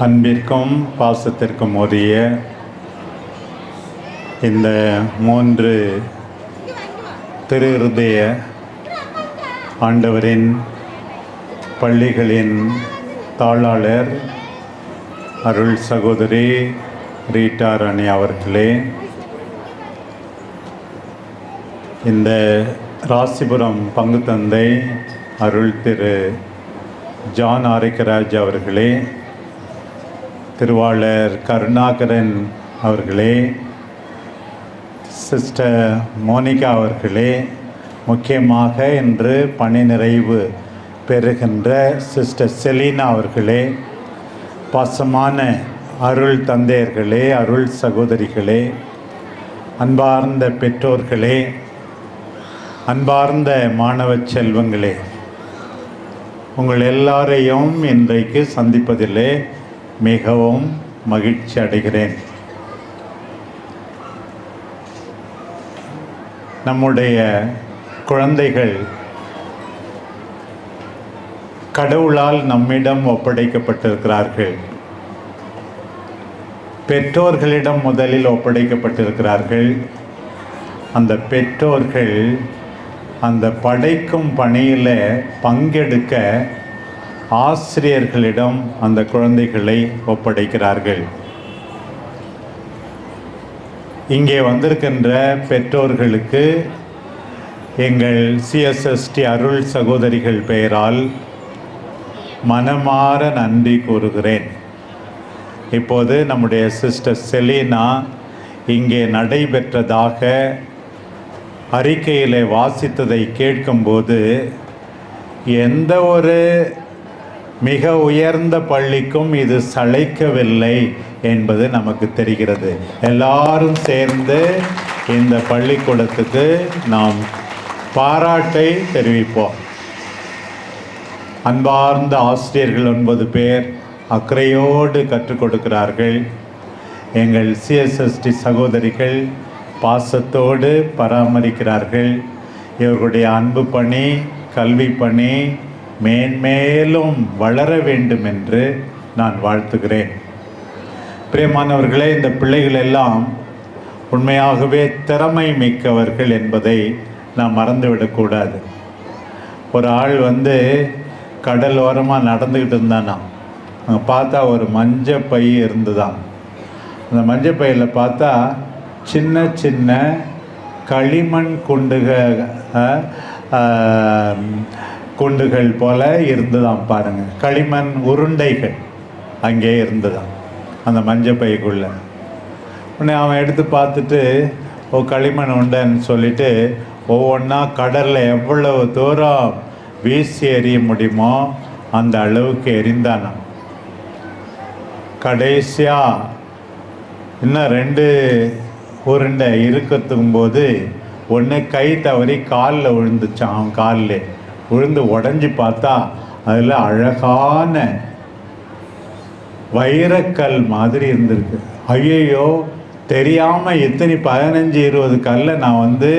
அன்பிற்கும் பாசத்திற்கும் உரிய இந்த மூன்று திரு ஆண்டவரின் பள்ளிகளின் தாளாளர் அருள் சகோதரி ரீட்டா ராணி அவர்களே இந்த ராசிபுரம் பங்கு தந்தை அருள் திரு ஜான் ஆரிக்கராஜ் அவர்களே திருவாளர் கருணாகரன் அவர்களே சிஸ்டர் மோனிகா அவர்களே முக்கியமாக இன்று பணி நிறைவு பெறுகின்ற சிஸ்டர் செலீனா அவர்களே பாசமான அருள் தந்தையர்களே அருள் சகோதரிகளே அன்பார்ந்த பெற்றோர்களே அன்பார்ந்த மாணவ செல்வங்களே உங்கள் எல்லாரையும் இன்றைக்கு சந்திப்பதிலே மிகவும் மகிழ்ச்சி அடைகிறேன். நம்முடைய குழந்தைகள் கடவுளால் நம்மிடம் ஒப்படைக்கப்பட்டிருக்கிறார்கள். பெற்றோர்களிடம் முதலில் ஒப்படைக்கப்பட்டிருக்கிறார்கள். அந்த பெற்றோர்கள் அந்த படைக்கும் பணியில் பங்கெடுக்க ஆசிரியர்களிடம் அந்த குழந்தைகளை ஒப்படைக்கிறார்கள். இங்கே வந்திருக்கின்ற பெற்றோர்களுக்கு எங்கள் சிஎஸ்எஸ்டி அருள் சகோதரிகள் பெயரால் மனமாற நன்றி கூறுகிறேன். இப்போது நம்முடைய சிஸ்டர் செலீனா இங்கே நடைபெற்றதாக அறிக்கையில் வாசித்ததை கேட்கும்போது எந்த ஒரு மிக உயர்ந்த பள்ளிக்கும் இது சளைக்கவில்லை என்பது நமக்கு தெரிகிறது. எல்லாரும் சேர்ந்து இந்த பள்ளிக்கூடத்துக்கு நாம் பாராட்டை தெரிவிப்போம். அன்பார்ந்த ஆசிரியர்கள் ஒன்பது பேர் அக்கறையோடு கற்றுக் கொடுக்கிறார்கள். எங்கள் சிஎஸ்எஸ்டி சகோதரிகள் பாசத்தோடு பராமரிக்கிறார்கள். இவர்களுடைய அன்பு பணி கல்வி பணி மேன்மேலும் வளர வேண்டும் என்று நான் வாழ்த்துகிறேன். பிரியமானவர்களே இந்த பிள்ளைகள் எல்லாம் உண்மையாகவே திறமை மிக்கவர்கள் என்பதை நாம் மறந்துவிடக்கூடாது ஒரு ஆள் வந்து கடல் ஓரமாக நடந்துக்கிட்டு இருந்தானா? அங்கே பார்த்தா ஒரு மஞ்சள் பை இருந்துதான். அந்த மஞ்சள் பையில் பார்த்தா சின்ன சின்ன களிமண் குண்டுக குண்டுகள் போல இருந்துதான் பாருங்க. களிமண் உருண்டைகள் அங்கே இருந்துதான் அந்த மஞ்ச பைக்குள்ள. உடனே அவன் எடுத்து பார்த்துட்டு ஓ களிமண் உண்டன்னு சொல்லிட்டு ஒவ்வொன்றா கடலில் எவ்வளவு தூரம் வீசி எறிய முடியுமோ அந்த அளவுக்கு எரிந்தானாம். கடைசியாக இன்னும் ரெண்டு உருண்டை இருக்கிறதுக்கும் போது ஒன்று கை தவறி காலில் விழுந்துச்சான் அவன் காலில். விழுந்து உடஞ்சி பார்த்தா அதில் அழகான வைரக்கல் மாதிரி இருந்திருக்கு. ஐயையோ தெரியாமல் எத்தனை பதினஞ்சு இருபது கல்லை நான் வந்து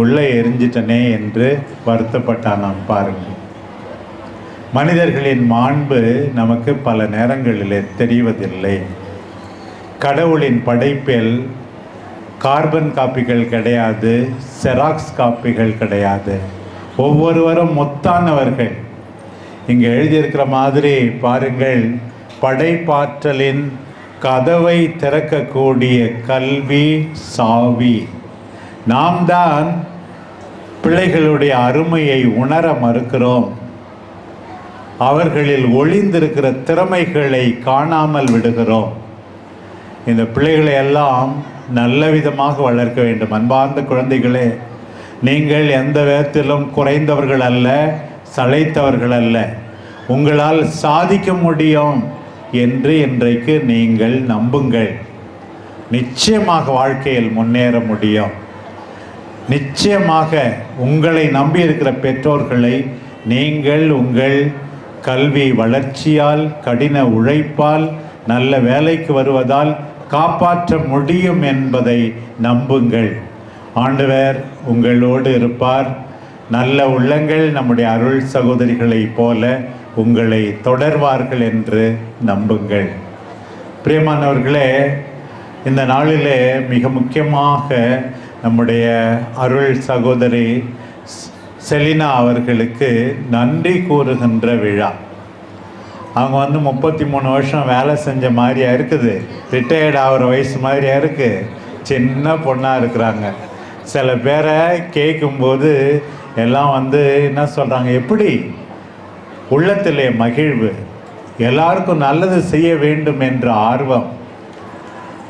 உள்ளே எரிஞ்சிட்டனே என்று வருத்தப்பட்டான் நான் பாருங்கள் மனிதர்களின் மாண்பு நமக்கு பல நேரங்களில் தெரிவதில்லை. கடவுளின் படைப்பில் கார்பன் காப்பிகள் கிடையாது செராக்ஸ் காப்பிகள் கிடையாது. ஒவ்வொருவரும் முத்தானவர்கள். இங்கே எழுதியிருக்கிற மாதிரி பாருங்கள் படைப்பாற்றலின் கதவை திறக்கக்கூடிய கல்வி சாவி. நாம் தான் பிள்ளைகளுடைய அருமையை உணர மறுக்கிறோம். அவர்களில் ஒளிந்திருக்கிற திறமைகளை காணாமல் விடுகிறோம். இந்த பிள்ளைகளை எல்லாம் நல்ல விதமாக வளர்க்க வேண்டும். அன்பார்ந்த குழந்தைகளே நீங்கள் எந்த விதத்திலும் குறைந்தவர்கள் அல்ல சளைத்தவர்கள் அல்ல உங்களால் சாதிக்க முடியும் என்று இன்றைக்கு நீங்கள் நம்புங்கள். நிச்சயமாக வாழ்க்கையில் முன்னேற முடியும். நிச்சயமாக உங்களை நம்பி இருக்கிற பெற்றோர்களை நீங்கள் உங்கள் கல்வி வளர்ச்சியால் கடின உழைப்பால் நல்ல வேலைக்கு வருவதால் காப்பாற்ற முடியும் என்பதை நம்புங்கள். ஆண்டவர் உங்களோடு இருப்பார். நல்ல உள்ளங்கள் நம்முடைய அருள் சகோதரிகளைப் போல உங்களை தொடர்வார்கள் என்று நம்புங்கள். பிரியமானவர்களே இந்த நாளிலே மிக முக்கியமாக நம்முடைய அருள் சகோதரி செலினா அவர்களுக்கு நன்றி கூறுகின்ற விழா. அவங்க வந்து முப்பத்தி மூணு வருஷம் வேலை செஞ்ச மாதிரியா இருக்குது. ரிட்டையர்ட் ஆகிற வயசு மாதிரியா இருக்குது சின்ன பொண்ணாக இருக்கிறாங்க. சில பேரை கேட்கும்போது எல்லாம் வந்து என்ன சொல்கிறாங்க எப்படி? உள்ளத்திலே மகிழ்வு. எல்லாருக்கும் நல்லது செய்ய வேண்டும் என்ற ஆர்வம்.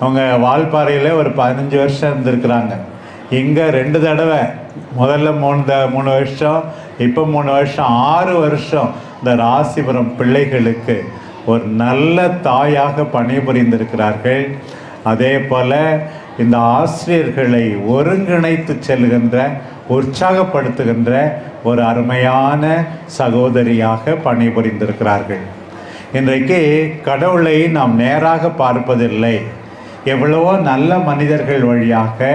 அவங்க வால்பாறையில் ஒரு பதினஞ்சு வருஷம் இருந்திருக்கிறாங்க. இங்கே ரெண்டு தடவை. முதல்ல மூணு த மூணு வருஷம் இப்போ மூணு வருஷம் ஆறு வருஷம் இந்த ராசிபுரம் பிள்ளைகளுக்கு ஒரு நல்ல தாயாக பணிபுரிந்திருக்கிறார்கள். அதே போல் இந்த ஆசிரியர்களை ஒருங்கிணைத்து செல்கின்ற உற்சாகப்படுத்துகின்ற ஒரு அருமையான சகோதரியாக பணிபுரிந்திருக்கிறார்கள். இன்றைக்கு கடவுளை நாம் நேராக பார்ப்பதில்லை. எவ்வளவோ நல்ல மனிதர்கள் வழியாக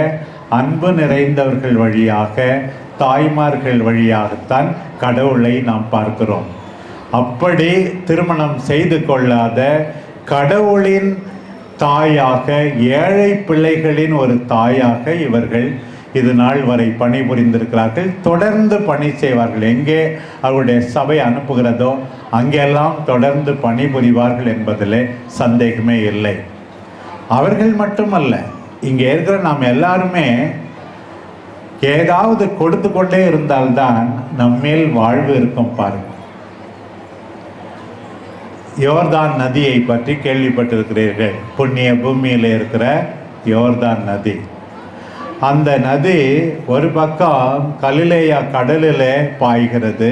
அன்பு நிறைந்தவர்கள் வழியாக தாய்மார்கள் வழியாகத்தான் கடவுளை நாம் பார்க்கிறோம். அப்படி திருமணம் செய்து கொள்ளாத கடவுளின் தாயாக ஏழை பிள்ளைகளின் ஒரு தாயாக இவர்கள் இது நாள் வரை பணிபுரிந்திருக்கிறார்கள். தொடர்ந்து பணி செய்வார்கள். எங்கே அவருடைய சபை அனுப்புகிறதோ அங்கெல்லாம் தொடர்ந்து பணிபுரிவார்கள் என்பதில் சந்தேகமே இல்லை. அவர்கள் மட்டுமல்ல இங்கே இருக்கிற நாம் எல்லாருமே ஏதாவது கொடுத்து கொண்டே இருந்தால்தான் நம்மேல் வாழ்வு இருக்கும் பாருங்கள் யோர்தான் நதியை பற்றி கேள்விப்பட்டிருக்கிறீர்கள். புண்ணிய பூமியில் இருக்கிற யோர்தான் நதி. அந்த நதி ஒரு பக்கம் கலிலேயா கடலில் பாய்கிறது.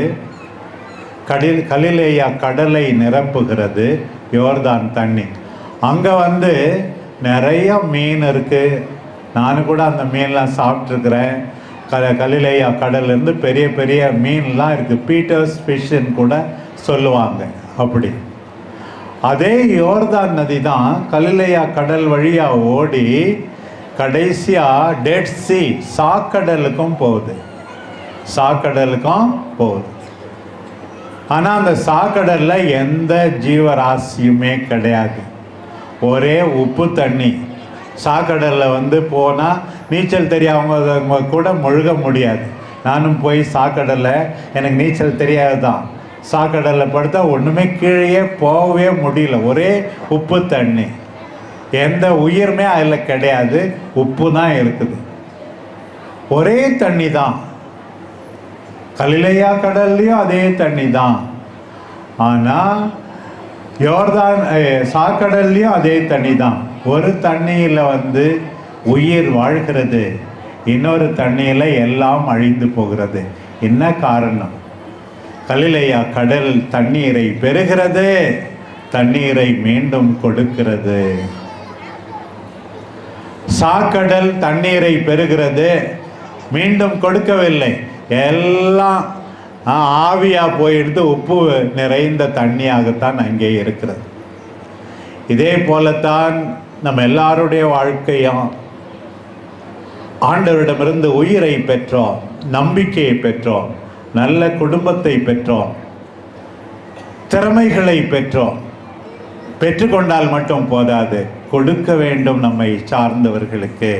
கடில் கலிலேயா கடலை நிரப்புகிறது யோர்தான் தண்ணி. அங்கே வந்து நிறைய மீன் இருக்குது நானும் கூட அந்த மீன்லாம் சாப்பிட்ருக்குறேன் க கலிலேயா கடல்லேருந்து பெரிய பெரிய மீன்லாம் இருக்குது பீட்டர்ஸ் ஃபிஷ்ஷுன்னு கூட சொல்லுவாங்க அப்படி. அதே யோர்தான் நதி தான் கலிலையா கடல் வழியாக ஓடி கடைசியாக டெட் சி சாக்கடலுக்கும் போகுது. சாக்கடலுக்கும் போகுது. ஆனால் அந்த சாக்கடலில் எந்த ஜீவராசியுமே கிடையாது. ஒரே உப்பு தண்ணி. சாக்கடலில் வந்து போனால் நீச்சல் தெரியாதவங்க கூட முழுக முடியாது. நானும் போய் சாக்கடலில் எனக்கு நீச்சல் தெரியாது தான் சாக்கடலில் படுத்தா ஒன்றுமே கீழே போகவே முடியல. ஒரே உப்பு தண்ணி. எந்த உயிருமே அதில் கிடையாது. உப்பு தான் இருக்குது. ஒரே தண்ணி தான். கலிலையா கடல்லையும் அதே தண்ணி தான். ஆனால் யோர்தான் சாக்கடல்லையும் அதே தண்ணி தான். ஒரு தண்ணியில் வந்து உயிர் வாழ்கிறது. இன்னொரு தண்ணியில் எல்லாம் அழிந்து போகிறது. என்ன காரணம்? கலிலையா கடல் தண்ணீரை பெறுகிறது தண்ணீரை மீண்டும் கொடுக்கிறது. சாக்கடல் தண்ணீரை பெறுகிறது மீண்டும் கொடுக்கவில்லை. எல்லாம் ஆவியாக போயிடுது உப்பு நிறைந்த தண்ணியாகத்தான் அங்கே இருக்கிறது. இதே போலத்தான் நம்ம எல்லாருடைய வாழ்க்கையும் ஆண்டவரிடமிருந்து உயிரை பெற்றோம் நம்பிக்கையை பெற்றோம். நல்ல குடும்பத்தை பெற்றோம். திறமைகளை பெற்றோம். பெற்றுக்கொண்டால் மட்டும் போதாது. கொடுக்க வேண்டும் நம்மை சார்ந்தவர்களுக்கு.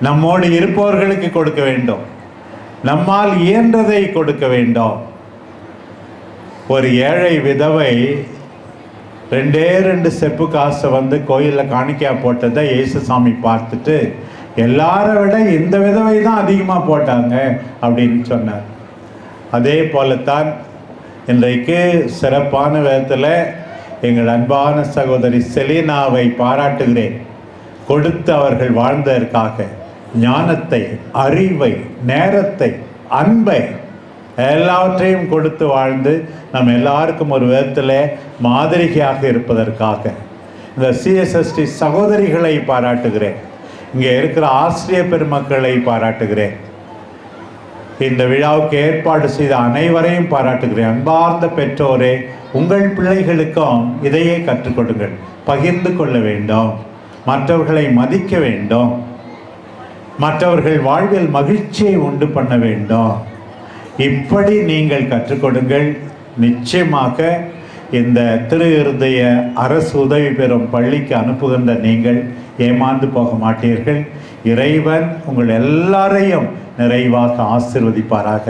நம்மோடு இருப்பவர்களுக்கு கொடுக்க வேண்டும். நம்மால் இயன்றதை கொடுக்க வேண்டும். ஒரு ஏழை விதவை ரெண்டே ரெண்டு செப்பு காசை வந்து கோயிலில் காணிக்கையா போட்டதை இயேசுசாமி பார்த்துட்டு எல்லாரை விட இந்த விதவை தான் அதிகமாக போட்டாங்க அப்படின்னு சொன்னார். அதே போலத்தான் இன்றைக்கு சிறப்பான விதத்தில் எங்கள் அன்பான சகோதரி செலீனாவை பாராட்டுகிறேன். கொடுத்து அவர்கள் வாழ்ந்ததற்காக ஞானத்தை அறிவை நேரத்தை அன்பை எல்லாவற்றையும் கொடுத்து வாழ்ந்து நம் எல்லாருக்கும் ஒரு விதத்தில் மாதிரிகையாக இருப்பதற்காக இந்த சிஎஸ்எஸ்டி சகோதரிகளை பாராட்டுகிறேன். இங்கே இருக்கிற ஆசிரியர் பெருமக்களை பாராட்டுகிறேன். இந்த விழாவுக்கு ஏற்பாடு செய்த அனைவரையும் பாராட்டுகிறேன். அன்பார்ந்த பெற்றோரே உங்கள் பிள்ளைகளுக்கும் இதையே கற்றுக்கொடுங்கள். பகிர்ந்து கொள்ள வேண்டும். மற்றவர்களை மதிக்க வேண்டும். மற்றவர்கள் வாழ்வில் மகிழ்ச்சியை உண்டு பண்ண வேண்டும். இப்படி நீங்கள் கற்றுக்கொடுங்கள். நிச்சயமாக இந்த திரு இருதய அரசு உதவி பெறும் பள்ளிக்கு அனுப்புகின்ற நீங்கள் ஏமாந்து போக மாட்டீர்கள். இறைவன் உங்கள் எல்லாரையும் நிறைவாக ஆசிர்வதிப்பாராக.